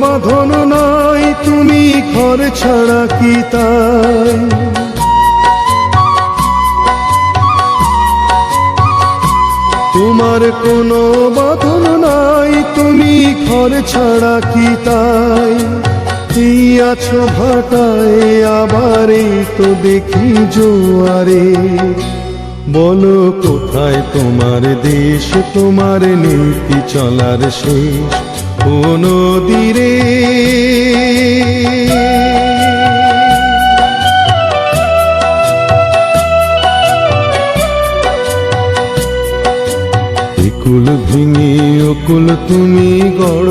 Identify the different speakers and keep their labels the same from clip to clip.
Speaker 1: বাঁধন নাই, তুমি ঘর ছাড়া কি তাই? তোমার কোনো বাঁধন নাই, তুমি ঘর ছাড়া কি তাই? এই আছো ভাটায় আবার তো দেখি জোয়ারে। বলো কোথায় তোমার দেশ, তোমার নীতি চলার শেষ? ও নদীরে একুল ভেঙে অকুল তুমি গড়।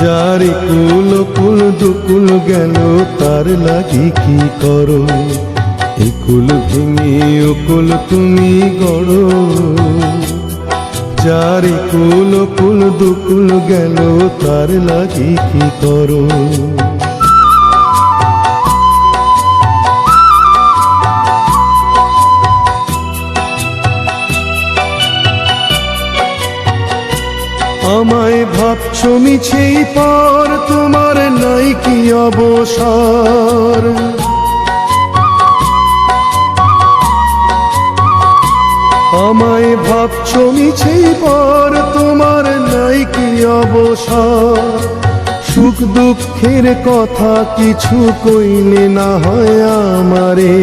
Speaker 1: যার কুল কুল দুকুল গেল, তার লাগি কি করো? একুল ভেঙে অকুল তুমি গড়। যার কুল কুল দুকুল গেল, তার লাগি কি করো? আমায় ভাবছ মিছেই পর, তোমার নাই কি অবসর? আমায় ভাবছ মিছেই পর তোমার নাই কি অবসর? সুখ দুঃখের কথা কিছু কইলে না হয় আমারে।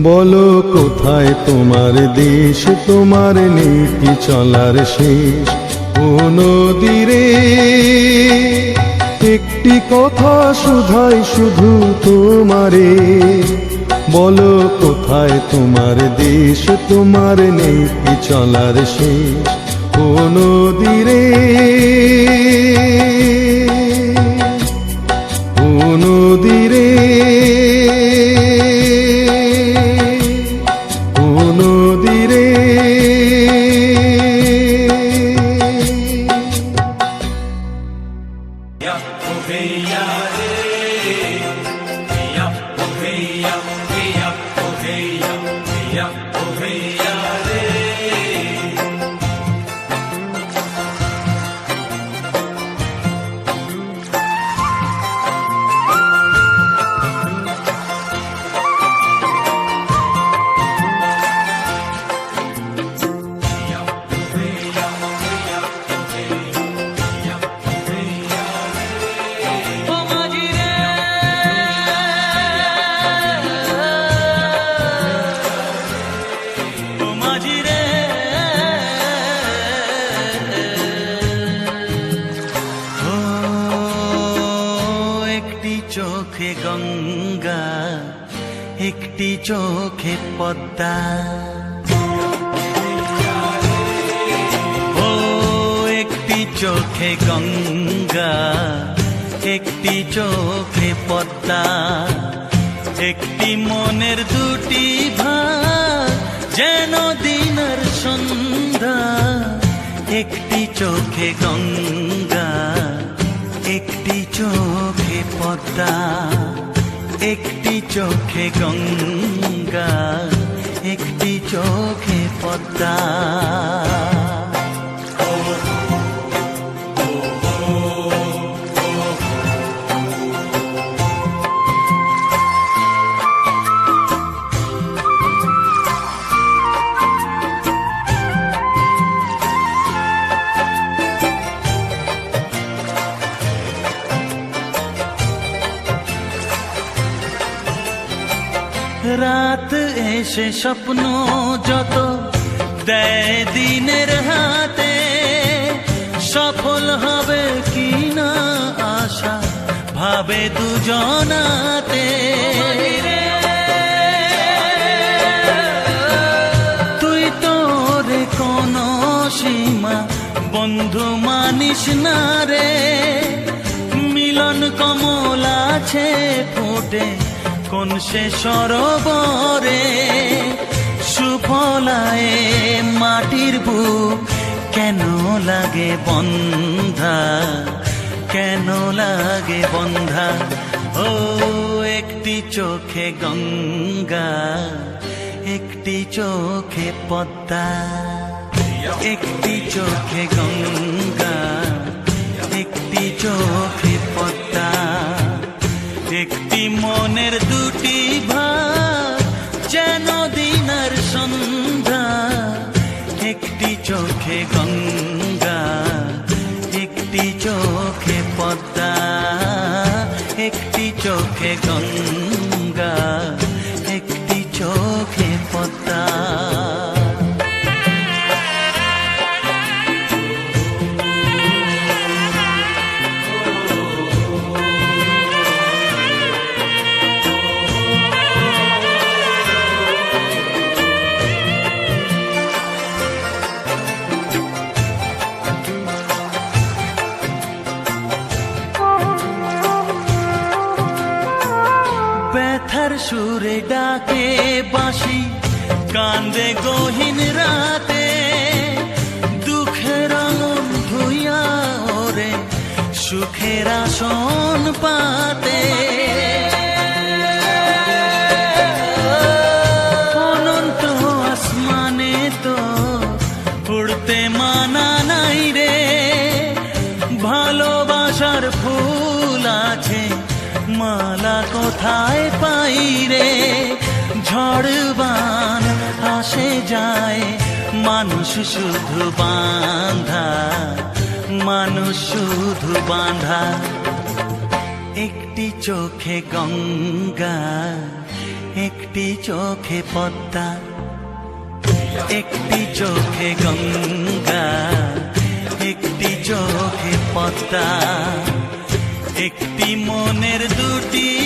Speaker 1: বলো কোথায় তোমার দেশ, তোমার নীতি চলার শেষ? নদীরে, একটি কথা শুধাই শুধু তোমারে। বলো কোথায় তোমার দেশ? তোমার নীতি চলার শেষ কোন দিরে কোন নদীরে
Speaker 2: গঙ্গা, একটি চোখে পদ্মা। ও একটি চোখে গঙ্গা, একটি চোখে পদ্মা। একটি মনের দুটি ভাগ, যেন দিনের সন্ধ্যা। একটি চোখে গঙ্গা, একটি চোখে পদ্মা একটি চোখে গঙ্গা একটি চোখে পদ্মা। রাত এসে স্বপ্ন যত দেয় দিনের হাতে সফল হবে কি না আশা ভাবে দুজনাতে তুই তোরে কোনো সীমা বন্ধু মানিস না রে মিলন কমল আছে ফুটে কোন সে সরোবরে সুফলায় মাটির বুক কেন লাগে বন্ধা? কেন লাগে বন্ধা? ও, একটি চোখে গঙ্গা, একটি চোখে পদ্মা, একটি চোখে গঙ্গা, একটি চোখে পদ্মা। একটি মনের দুটি ভাগ যেন দিনার সন্ধ্যা, একটি চোখে গঙ্গা, একটি চোখে পদ্মা, একটি চোখে গঙ্গা, একটি চোখে কান্দে গহীন রাতে দুঃখের ভুইয়া ওরে সুখের আসন পাতে যায়। মানুষ শুধু বাঁধা, মানুষ শুধু বাঁধা। একটি চোখে গঙ্গা, একটি চোখে পদ্মা, একটি চোখে গঙ্গা, একটি চোখে পদ্মা, একটি মনের দুটি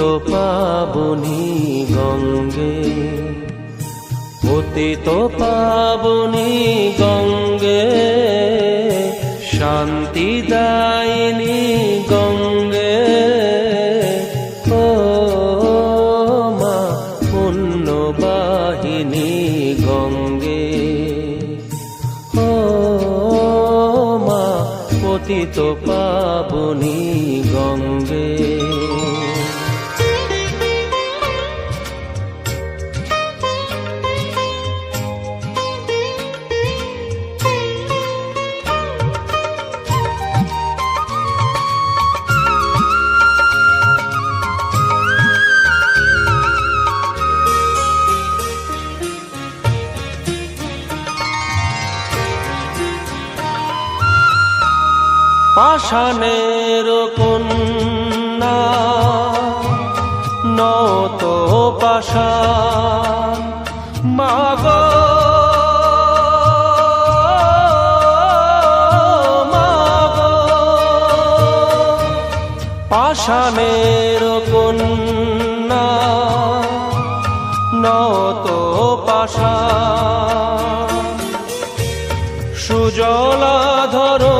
Speaker 3: পতিত পাবনি গঙ্গে পতিত পাবনি গঙ্গে, শান্তি দায়নি গঙ্গে। ও মা, পুণ্যবাহিনী গঙ্গে। ও মা, পতিত পাবনি পাষাণের কন্যা নত পাষাণ। মাগ পাষাণের কন্যা নত পাষাণ। সুজলা ধরণী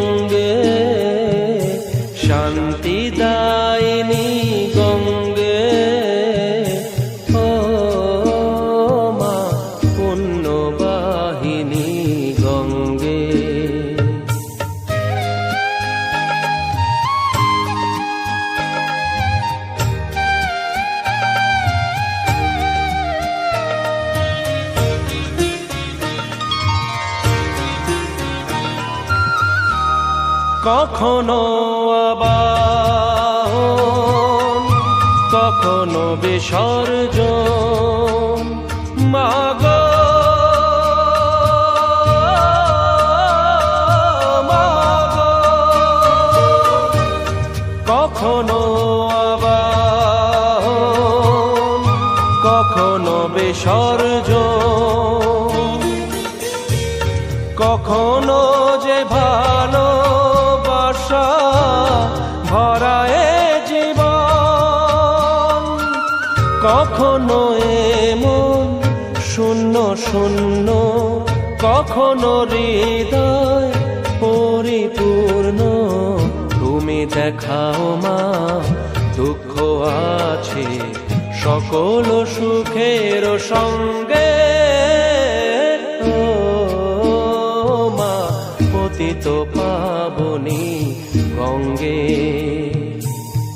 Speaker 3: কখনো আবার কখনো বিসর্জন। মাগ কখনো আবার কখনো বিসর্জন। কখনো যে ভালোবাসা ভরায় জীবন। কখনো এমন শূন্য শূন্য, কখনো হৃদয় পরিপূর্ণ। তুমি দেখাও মা, দুঃখ আছে সকল সুখের সঙ্গে। পতিত পাবনি গঙ্গে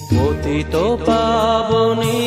Speaker 3: পতিত পাবনি